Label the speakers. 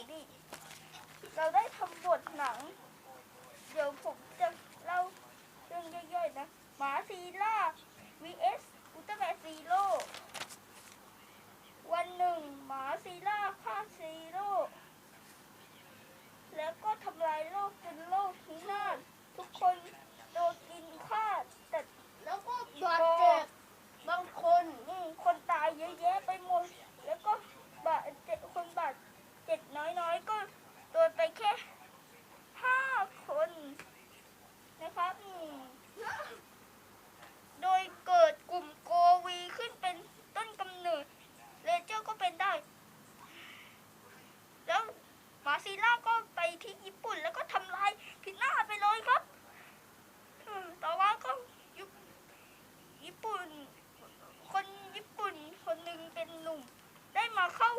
Speaker 1: ี้ดิ เราได้ทำบทหนัง เดี๋ยวผมจะเล่าเรื่องย่อยๆนะหมาซีล่า vs ซีล่าก็ไปที่ญี่ปุ่นแล้วก็ทำลายพินาไปเลยครับต่อมาก็ญี่ปุ่น คนญี่ปุ่นคนหนึ่งเป็นหนุ่มได้มาเข้า